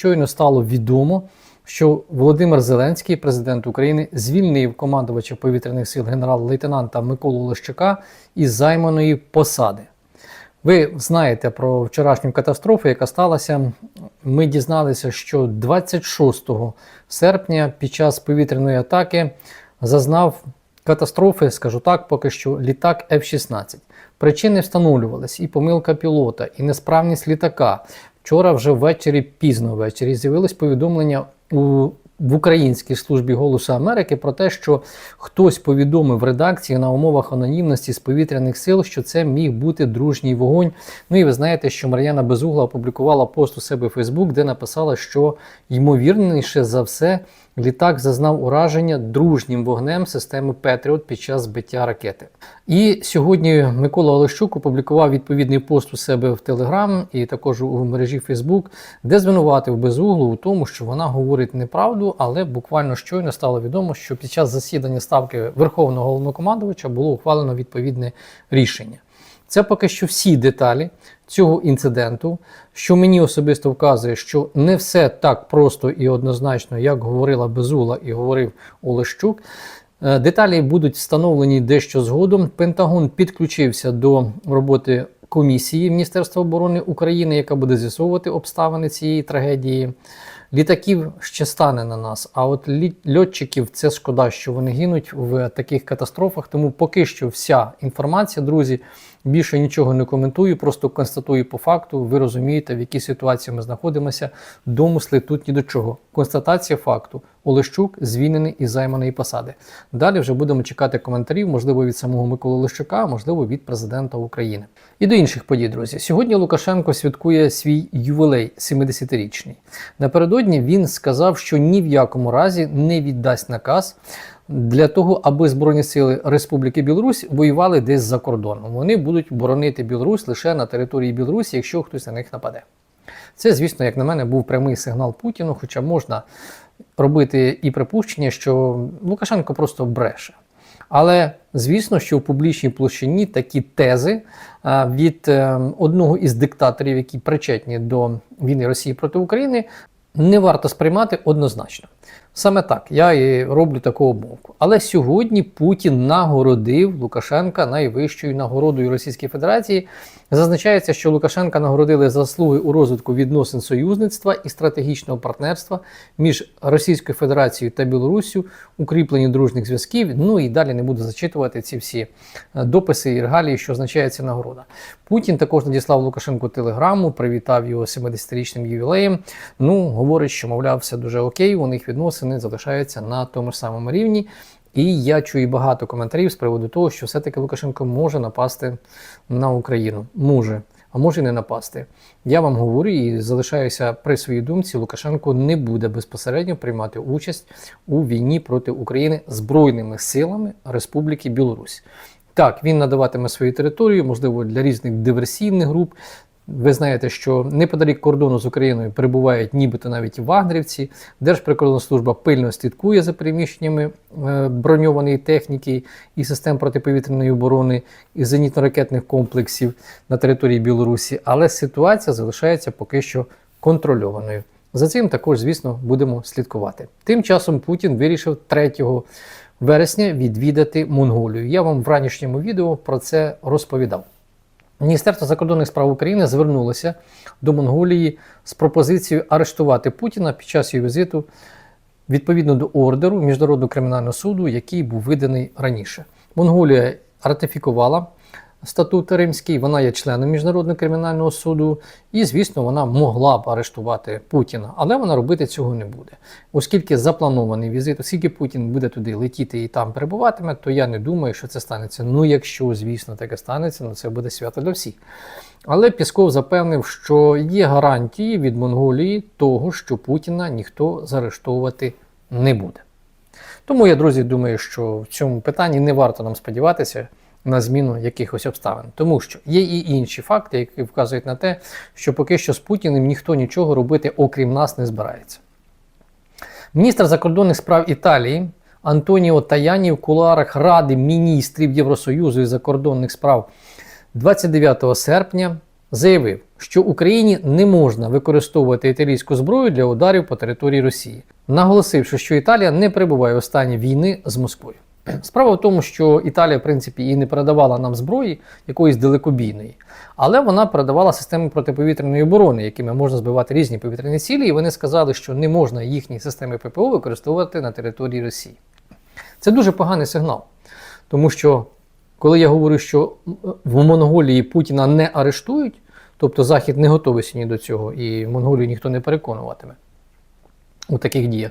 щойно стало відомо, що Володимир Зеленський, президент України, звільнив командувача повітряних сил генерал-лейтенанта Миколу Лещака із займаної посади. Ви знаєте про вчорашню катастрофу, яка сталася. Ми дізналися, що 26 серпня під час повітряної атаки зазнав катастрофи, скажу так, поки що літак F-16. Причини встановлювались і помилка пілота, і несправність літака. Вчора вже ввечері, пізно ввечері, з'явилось повідомлення у в Українській службі Голосу Америки про те, що хтось повідомив редакції на умовах анонімності з повітряних сил, що це міг бути дружній вогонь. Ну і ви знаєте, що Мар'яна Безугла опублікувала пост у себе в Фейсбук, де написала, що ймовірніше за все літак зазнав ураження дружнім вогнем системи Петріот під час збиття ракети. І сьогодні Микола Олещук опублікував відповідний пост у себе в Телеграм і також у мережі Фейсбук, де звинуватив безуглу у тому, що вона говорить неправду, але буквально щойно стало відомо, що під час засідання ставки Верховного головнокомандувача було ухвалено відповідне рішення. Це поки що всі деталі цього інциденту, що мені особисто вказує, що не все так просто і однозначно, як говорила Безула і говорив Олещук. Е, Деталі будуть встановлені дещо згодом. Пентагон підключився до роботи комісії Міністерства оборони України, яка буде з'ясовувати обставини цієї трагедії. Літаків ще стане на нас, а от льотчиків це шкода, що вони гинуть в таких катастрофах. Тому поки що вся інформація, друзі, більше нічого не коментую, просто констатую по факту. Ви розумієте, в якій ситуації ми знаходимося. Домисли тут ні до чого. Констатація факту: Олещук звільнений із займаної посади. Далі вже будемо чекати коментарів, можливо, від самого Миколи Лещука, можливо від президента України. І до інших подій, друзі. Сьогодні Лукашенко святкує свій ювілей 70-річний. Напередодні він сказав, що ні в якому разі не віддасть наказ для того, аби Збройні сили Республіки Білорусь воювали десь за кордоном. Вони будуть боронити Білорусь лише на території Білорусі, якщо хтось на них нападе. Це, звісно, як на мене, був прямий сигнал Путіну, хоча можна робити і припущення, що Лукашенко просто бреше. Але звісно, що в публічній площині такі тези від е, одного із диктаторів, які причетні до війни Росії проти України, не варто сприймати однозначно. Саме так, я і роблю таку обмовку. Але сьогодні Путін нагородив Лукашенка найвищою нагородою Російської Федерації. Зазначається, що Лукашенка нагородили заслуги у розвитку відносин союзництва і стратегічного партнерства між Російською Федерацією та Білоруссю, укріплені дружніх зв'язків. Ну і далі не буду зачитувати ці всі е, дописи і регалії, що означає ця нагорода. Путін також надіслав Лукашенку телеграму, привітав його 70-річним ювілеєм. Ну, говорить, що мовляв, все дуже окей, у них відносини залишаються на тому ж самому рівні. І я чую багато коментарів з приводу того, що все-таки Лукашенко може напасти на Україну. Може, а може і не напасти. Я вам говорю і залишаюся при своїй думці: Лукашенко не буде безпосередньо приймати участь у війні проти України збройними силами Республіки Білорусь. Так, він надаватиме свою територію, можливо, для різних диверсійних груп. Ви знаєте, що неподалік кордону з Україною перебувають нібито навіть вагнерівці. Держприкордонслужба пильно слідкує за приміщеннями е, броньованої техніки і систем протиповітряної оборони і зенітно-ракетних комплексів на території Білорусі, але ситуація залишається поки що контрольованою. За цим також, звісно, будемо слідкувати. Тим часом Путін вирішив 3 вересня відвідати Монголію. Я вам в ранішньому відео про це розповідав. Міністерство закордонних справ України звернулося до Монголії з пропозицією арештувати Путіна під час його візиту відповідно до ордеру Міжнародного кримінального суду, який був виданий раніше. Монголія ратифікувала статут Римський, вона є членом Міжнародного кримінального суду, і, звісно, вона могла б арештувати Путіна, але вона робити цього не буде. Оскільки запланований візит, оскільки Путін буде туди летіти і там перебуватиме, то я не думаю, що це станеться. Ну, якщо, звісно, таке станеться, ну це буде свято для всіх. Але Пісков запевнив, що є гарантії від Монголії того, що Путіна ніхто заарештовувати не буде. Тому я, друзі, думаю, що в цьому питанні не варто нам сподіватися на зміну якихось обставин, тому що є і інші факти, які вказують на те, що поки що з Путіним ніхто нічого робити, окрім нас, не збирається. Міністр закордонних справ Італії Антоніо Таяні в кулуарах Ради міністрів Євросоюзу і закордонних справ 29 серпня заявив, що Україні не можна використовувати італійську зброю для ударів по території Росії, наголосивши, що Італія не перебуває у стані війни з Москвою. Справа в тому, що Італія, в принципі, і не передавала нам зброї якоїсь далекобійної, але вона передавала системи протиповітряної оборони, якими можна збивати різні повітряні цілі, і вони сказали, що не можна їхні системи ППО використовувати на території Росії. Це дуже поганий сигнал, тому що коли я говорю, що в Монголії Путіна не арештують, тобто Захід не готовий сьогодні до цього, і Монголію ніхто не переконуватиме у таких діях.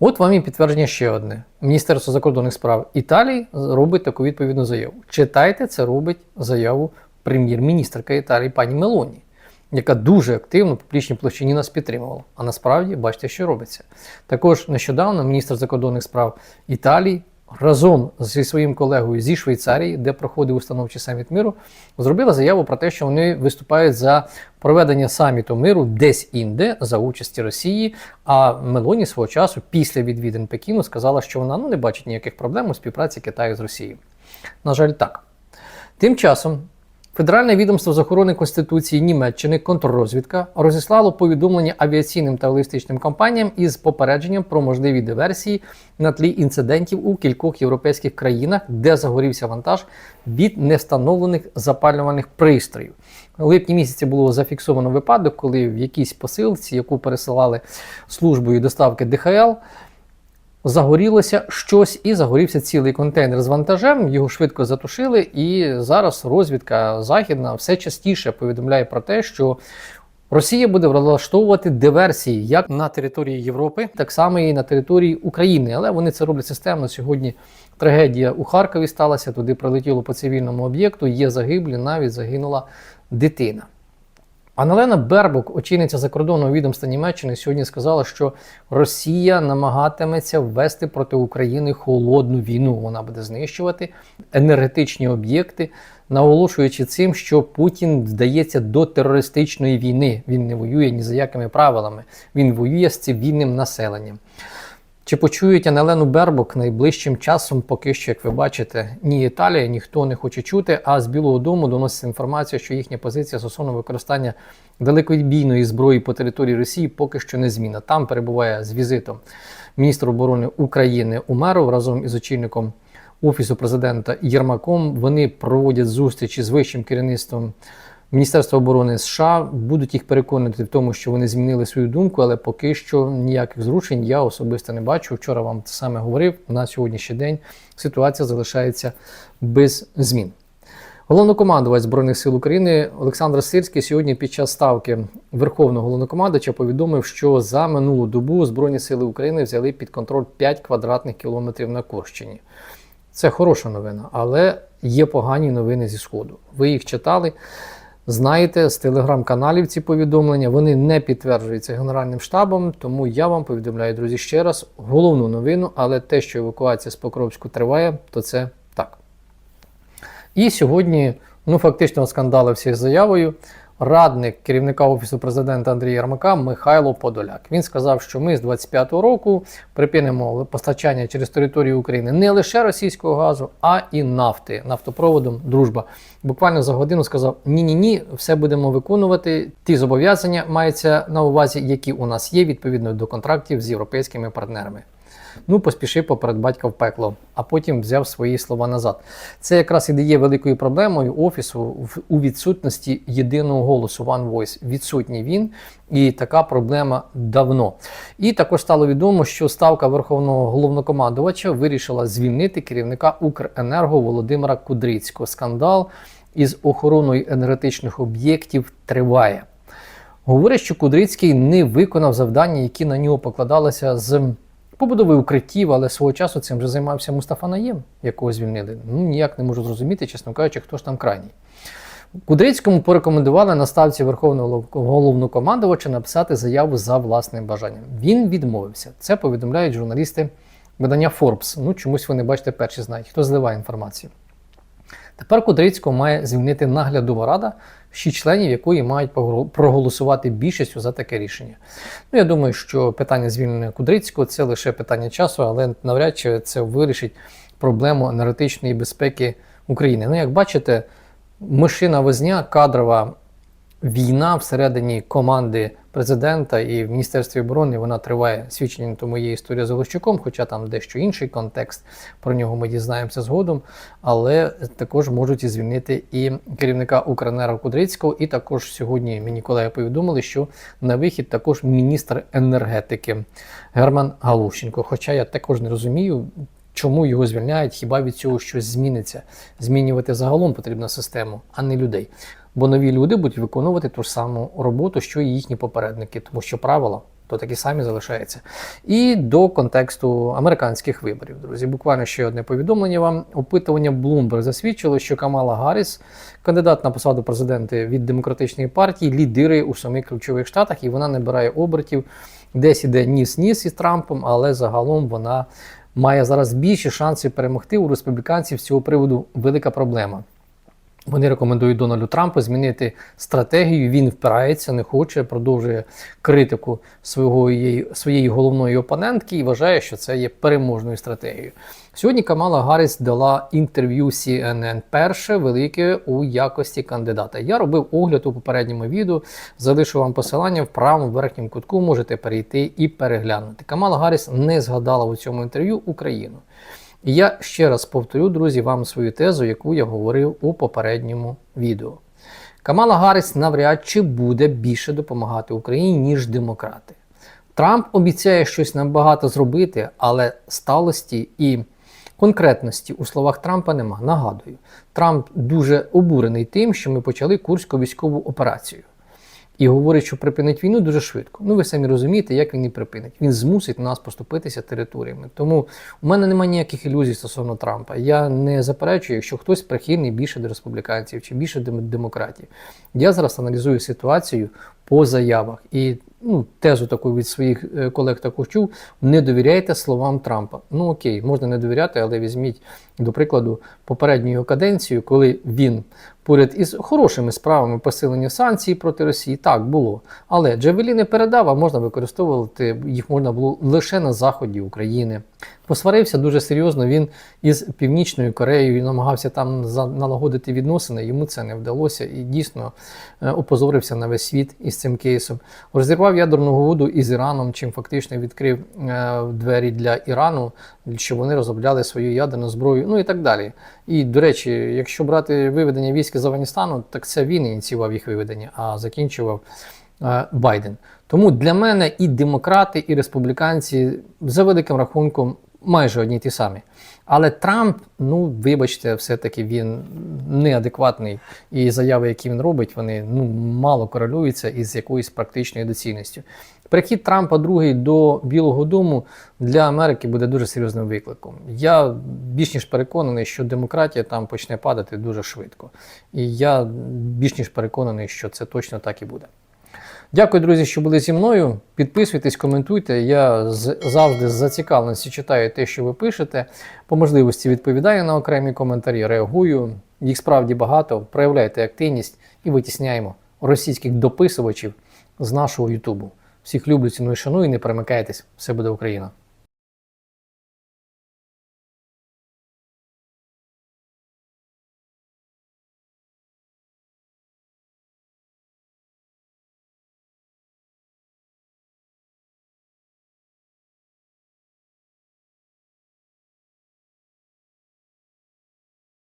От вам і підтвердження ще одне. Міністерство закордонних справ Італії робить таку відповідну заяву. Читайте, це робить заяву прем'єр-міністрка Італії пані Мелоні, яка дуже активно публічній площині нас підтримувала. А насправді бачите, що робиться. Також нещодавно міністр закордонних справ Італії разом зі своїм колегою зі Швейцарії, де проходив установчий саміт миру, зробила заяву про те, що вони виступають за проведення саміту миру десь інде за участі Росії. А Мелоні свого часу, після відвідин Пекіну, сказала, що вона ну, не бачить ніяких проблем у співпраці Китаю з Росією. На жаль, так. Тим часом. Федеральне відомство з охорони Конституції Німеччини контррозвідка розіслало повідомлення авіаційним та логістичним компаніям із попередженням про можливі диверсії на тлі інцидентів у кількох європейських країнах, де загорівся вантаж від невстановлених запалювальних пристроїв. У липні місяці було зафіксовано випадок, коли в якійсь посилці, яку пересилали службою доставки ДХЛ, загорілося щось і загорівся цілий контейнер з вантажем. Його швидко затушили, і зараз розвідка західна все частіше повідомляє про те, що Росія буде влаштовувати диверсії як на території Європи, так само і на території України. Але вони це роблять системно. Сьогодні трагедія у Харкові сталася. Туди прилетіло по цивільному об'єкту. Є загиблі, навіть загинула дитина. Аналена Бербук, очільниця закордонного відомства Німеччини, сьогодні сказала, що Росія намагатиметься ввести проти України холодну війну. Вона буде знищувати енергетичні об'єкти, наголошуючи цим, що Путін вдається до терористичної війни. Він не воює ні за якими правилами. Він воює з цивільним населенням. Чи почують Анелену Бербок найближчим часом, поки що, як ви бачите, ні Італія, ніхто не хоче чути, а з Білого Дому доноситься інформація, що їхня позиція стосовно використання далекобійної зброї по території Росії поки що не зміна. Там перебуває з візитом міністр оборони України Умеров разом із очільником Офісу президента Єрмаком. Вони проводять зустрічі з вищим керівництвом. Міністерства оборони США будуть їх переконати в тому, що вони змінили свою думку, але поки що ніяких зрушень я особисто не бачу. Вчора вам це саме говорив. На сьогоднішній день ситуація залишається без змін. Головнокомандувач Збройних сил України Олександр Сирський сьогодні під час ставки Верховного головнокомандувача повідомив, що за минулу добу Збройні сили України взяли під контроль 5 квадратних кілометрів на Корщині. Це хороша новина, але є погані новини зі Сходу. Ви їх читали. Знаєте, з телеграм-каналів ці повідомлення вони не підтверджуються Генеральним штабом, тому я вам повідомляю, друзі, ще раз головну новину, але те, що евакуація з Покровську триває, то це так. І сьогодні, ну фактично, скандалився з заявою. Радник керівника Офісу президента Андрія Ярмака Михайло Подоляк. Він сказав, що ми з 25-го року припинимо постачання через територію України не лише російського газу, а і нафти нафтопроводом Дружба. Буквально за годину сказав: ні-ні ні, все будемо виконувати. Ті зобов'язання маються на увазі, які у нас є відповідно до контрактів з європейськими партнерами. Ну, поспішив поперед батька в пекло, а потім взяв свої слова назад. Це якраз і є великою проблемою офісу у відсутності єдиного голосу One Voice. Відсутній він, і така проблема давно. І також стало відомо, що ставка верховного головнокомандувача вирішила звільнити керівника Укренерго Володимира Кудрицького. Скандал із охороною енергетичних об'єктів триває. Говорять, що Кудрицький не виконав завдання, які на нього покладалися з побудови укриттів, але свого часу цим вже займався Мустафа Наєм, якого звільнили. Ну ніяк не можу зрозуміти, чесно кажучи, хто ж там крайній. Кудрицькому порекомендували на ставці Верховного головнокомандувача написати заяву за власним бажанням. Він відмовився. Це повідомляють журналісти видання Forbes. Ну, чомусь вони, бачите, перші знають, хто зливає інформацію. Тепер Кудрицького має звільнити наглядова рада, шість членів якої мають проголосувати більшістю за таке рішення. Ну, Я думаю, що питання звільнення Кудрицького це лише питання часу, але навряд чи це вирішить проблему енергетичної безпеки України. Ну, як бачите, мишина возня кадрова війна всередині команди президента і в Міністерстві оборони вона триває. Свідчення тому є історія з Олещуком, хоча там дещо інший контекст. Про нього ми дізнаємося згодом. Але також можуть і звільнити і керівника Укренерго Кудрицького. І також сьогодні мені колеги повідомили, що на вихід також міністр енергетики Герман Галущенко. Хоча я також не розумію. Чому його звільняють? Хіба від цього щось зміниться? Змінювати загалом потрібно систему, а не людей. Бо нові люди будуть виконувати ту ж саму роботу, що і їхні попередники, тому що правила то такі самі залишаються. І до контексту американських виборів, друзі. Буквально ще одне повідомлення вам. Опитування Bloomberg засвідчило, що Камала Гарріс, кандидат на посаду президента від демократичної партії, лідирує у семи ключових штатах, і вона набирає обертів, десь іде ніс-ніс із Трампом, але загалом вона має зараз більші шанси перемогти у республіканців з цього приводу велика проблема. Вони рекомендують Дональду Трампу змінити стратегію. Він впирається, не хоче, продовжує критику свого, своєї головної опонентки і вважає, що це є переможною стратегією. Сьогодні Камала Гарріс дала інтерв'ю CNN перше велике у якості кандидата. Я робив огляд у попередньому відео, залишу вам посилання в правому верхньому кутку. Можете перейти і переглянути. Камала Гарріс не згадала у цьому інтерв'ю Україну. І я ще раз повторю, друзі, вам свою тезу, яку я говорив у попередньому відео. Камала Гарріс навряд чи буде більше допомагати Україні, ніж демократи. Трамп обіцяє щось набагато зробити, але сталості і конкретності у словах Трампа нема. Нагадую, Трамп дуже обурений тим, що ми почали курську військову операцію і говорить, що припинить війну дуже швидко. Ну ви самі розумієте, як він її припинить. Він змусить нас поступитися територіями. Тому у мене немає ніяких ілюзій стосовно Трампа. Я не заперечую, якщо хтось прихильний більше до республіканців чи більше до демократів. Я зараз аналізую ситуацію по заявах і ну, тезу таку від своїх е, колег також чув: не довіряйте словам Трампа. Ну окей, можна не довіряти, але візьміть, до прикладу, попередню його каденцію, коли він поряд із хорошими справами посилення санкцій проти Росії, так було. Але Джавелі не передав, а можна використовувати їх можна було лише на заході України. Посварився дуже серйозно він із Північною Кореєю намагався там налагодити відносини. Йому це не вдалося і дійсно е, опозорився на весь світ із цим кейсом. Розірвав ядерну угоду із Іраном, чим фактично відкрив е, двері для Ірану, щоб вони розробляли свою ядерну зброю, ну і так далі. І до речі, якщо брати виведення військ з Афганістану, так це він ініціював їх виведення, а закінчував е, Байден. Тому для мене і демократи, і республіканці за великим рахунком майже одні ті самі. Але Трамп, ну вибачте, все-таки він неадекватний, і заяви, які він робить, вони ну мало корелюються із якоюсь практичною доцільністю. Прихід Трампа другий до Білого Дому для Америки буде дуже серйозним викликом. Я більш ніж переконаний, що демократія там почне падати дуже швидко. І я більш ніж переконаний, що це точно так і буде. Дякую, друзі, що були зі мною. Підписуйтесь, коментуйте. Я завжди з зацікавленістю читаю те, що ви пишете. По можливості відповідаю на окремі коментарі, реагую. Їх справді багато. Проявляйте активність і витісняємо російських дописувачів з нашого Ютубу. Всіх люблю, ціную, шаную, не перемикайтесь. Все буде Україна!